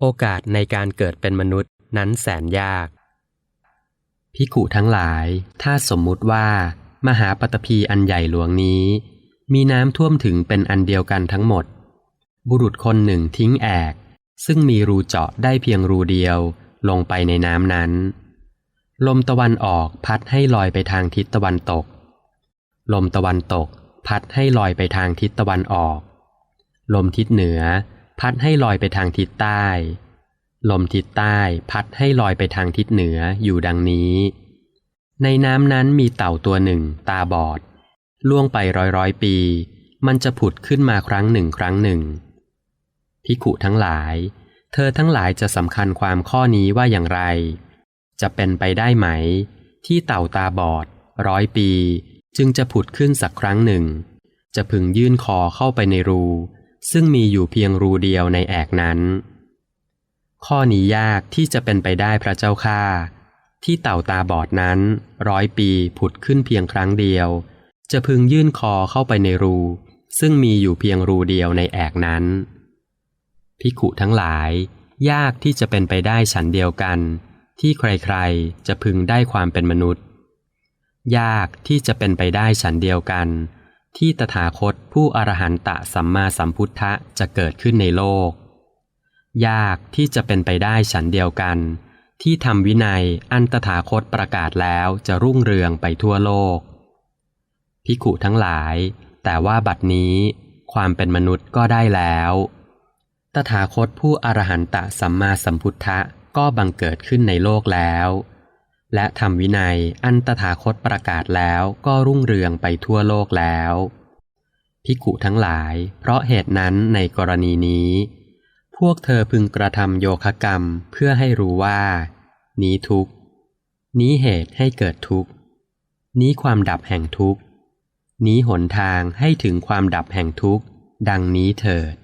โอกาสในการเกิดเป็นมนุษย์นั้นแสนยาก พิกุทั้งหลาย ถ้าสมมุติว่า มหาปตพีอันใหญ่หลวงนี้ มีน้ำท่วมถึงเป็นอันเดียวกันทั้งหมด บุรุษคนหนึ่งทิ้งแอก ซึ่งมีรูเจาะได้เพียงรูเดียว ลงไปในน้ำนั้น ลมตะวันออกพัดให้ลอยไปทางทิศตะวันตก ลมตะวันตก พัดให้ลอยไปทางทิศตะวันออก ลมทิศเหนือ พัดให้ลอยไปทางทิศใต้ ลมทิศใต้พัดให้ลอยไปทางทิศเหนืออยู่ดังนี้ ในน้ำนั้นมีเต่าตัวหนึ่ง ตาบอด ล่วงไปร้อยร้อยปี มันจะผุดขึ้นมาครั้งหนึ่งครั้งหนึ่งพิขุทั้งหลาย เธอทั้งหลายจะสำคัญความข้อนี้ว่าอย่างไร จะเป็นไปได้ไหม ที่เต่าตาบอด ร้อยปี จึงจะผุดขึ้นสักครั้งหนึ่ง จะพึงยื่นคอเข้าไปในรู ซึ่งมีอยู่เพียงรูเดียวในแอกนั้น ข้อนี้ยากที่จะเป็นไปได้พระเจ้าค่า ที่เต่าตาบอดนั้นร้อยปีผุดขึ้นเพียงครั้งเดียว จะพึงยื่นคอเข้าไปในรู ซึ่งมีอยู่เพียงรูเดียวในแอกนั้น พิขุทั้งหลาย ยากที่จะเป็นไปได้ฉันเดียวกัน ที่ใครๆจะพึงได้ความเป็นมนุษย์ ยากที่จะเป็นไปได้ฉันเดียวกัน ที่ตถาคตผู้อรหันตะสัมมาสัมพุทธะจะเกิดขึ้นในโลก ยากที่จะเป็นไปได้ฉันเดียวกัน ที่ทำวินัยอันตถาคตประกาศแล้วจะรุ่งเรืองไปทั่วโลกพิขุทั้งหลาย แต่ว่าบัดนี้ความเป็นมนุษย์ก็ได้แล้ว ตถาคตผู้อรหันตะสัมมาสัมพุทธะก็บังเกิดขึ้นในโลกแล้ว และทำวินัยอันตถาคตประกาศแล้วก็รุ่งเรืองไปทั่วโลกแล้ว พิกุทั้งหลาย เพราะเหตุนั้นในกรณีนี้ พวกเธอพึงกระทำโยคะกรรมเพื่อให้รู้ว่า นี้ทุกนี้เหตุให้เกิดทุกนี้ความดับแห่งทุกนี้หนทางให้ถึงความดับแห่งทุกดังนี้เถิด